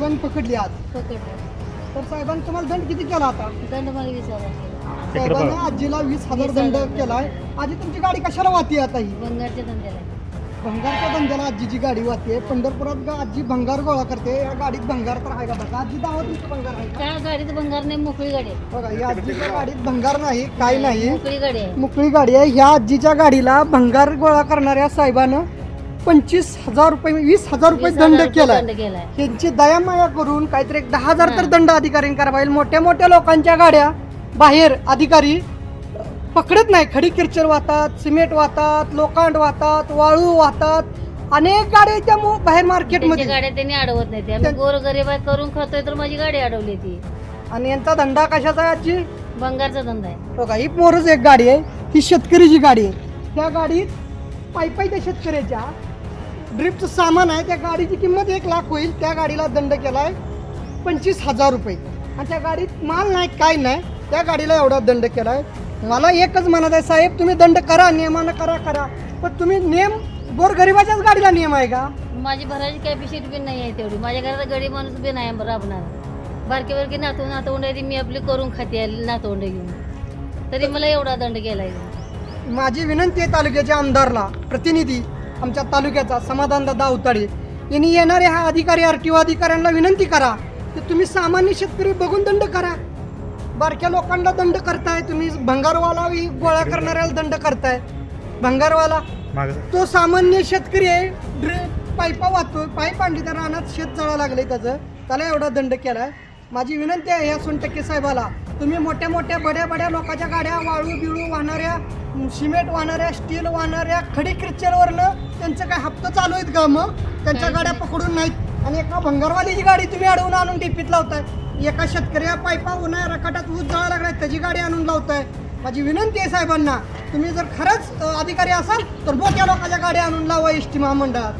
साहेबांनी पकडली आज. पकडलं. तर साहेबांनी तुम्हाला दंड किती केला आता? दंड मला विचारा साहेबांनी आजीला वीस हजार दंड केलाय. आजी तुमची गाडी कशाला वाहते आता ही? बंगारच्या धंद्याला भंगारच्या धंद्याला आजीची गाडी वाहते पंढरपुरात गा- आजी भंगार गोळा करते. या गाडीत भंगार तर आहे का बघा? आजी दावा तुमचं भंगार आहे का? त्या गाडीत भंगार नाही मोकळी गाडी आहे. बघा या आजीच्या गाडीत भंगार नाही काय नाही. मोकळी गाडी आहे. मोकळी गाडी आहे. ह्या आजीच्या गाडीला भंगार गोळा करणाऱ्या साहेबानं पंचवीस हजार रुपये वीस हजार रुपये दंड रुपये केलाय. दंड केलाय. यांची दयामाया करून काहीतरी एक दहा हजार तर. दंड अधिकाऱ्यांनी करा पाहिजे मोठ्या मोठ्या लोकांच्या गाड्या बाहेर अधिकारी पकडत नाही. खडी किरचर वाहतात सिमेंट वाहतात लोखंड वाहतात वाळू वाहतात. अनेक गाड्याच्या मो- बाहेर त्यांच्या मार्केटमध्ये गाड्या त्यांनी अडवत नाही ते आम्ही त्यां- गोर गरीब आहे करून खातोय तर माझी गाडी अडवली ती. आणि यांचा धंदा कशाचा आहे आजी बंगारचा धंदा आहे. बघा ही मोरच एक गाडी आहे. ही शेतकरीची गाडी आहे. त्या गाडीत पायी त्या शेतकऱ्याच्या. ड्रिपचं सामान आहे त्या गाडीची किंमत एक लाख होईल त्या गाडीला दंड केलाय पंचवीस हजार रुपये. आणि त्या गाडीत माल नाही काय नाही त्या गाडीला एवढा दंड केलाय. मला एकच म्हणत आहे साहेब तुम्ही दंड करा नियमानं करा करा. पण तुम्ही नियम गोरगरिबाच्याच गाडीला नियम आहे का? माझी भरायची कॅपॅसिटी बी नाही आहे तेवढी. माझ्या घरात गरीब माणूस बी नाही राबणार. बारकी बारकी नातू नातवंड आहे ती मी आपली करून खाते नातवंड घेऊन. तरी मला एवढा दंड केलाय. माझी विनंती आहे तालुक्याच्या आमदारला प्रतिनिधी आमच्या तालुक्याचा समाधानदादा अवताडे यांनी येणाऱ्या ह्या अधिकारी आर टी ओ अधिकाऱ्यांना विनंती करा की तुम्ही सामान्य शेतकरी बघून दंड करा. बारक्या लोकांना दंड करताय तुम्ही भंगारवाला गोळा करणाऱ्याला दंड करताय. भंगारवाला तो सामान्य शेतकरी आहे ड्रे पाईपा वाहतोय पाईप आणली तर रानात शेत जळा लागले त्याचं. त्याला एवढा दंड केलाय. माझी विनंती आहे या सोनटक्के साहेबाला तुम्ही मोठ्या मोठ्या बड्या बड्या लोकांच्या गाड्या वाळू बिळू वाहणाऱ्या सिमेंट वाहणाऱ्या स्टील वाहणाऱ्या खडी क्रिच्चरवरनं त्यांचं काय हप्ता चालू आहेत का मग? त्यांच्या गाड्या पकडून नाहीत. आणि एका भंगारवालीची गाडी तुम्ही अडवून आणून टिपीत लावताय. एका शेतकऱ्या पायपा उन्हाळ्या रकाटात ऊस जळा लागलाय त्याची गाडी आणून लावताय. माझी विनंती आहे साहेबांना तुम्ही जर खरंच अधिकारी असाल तर मोठ्या लोकांच्या गाड्या आणून लावा एस टी महामंडळात.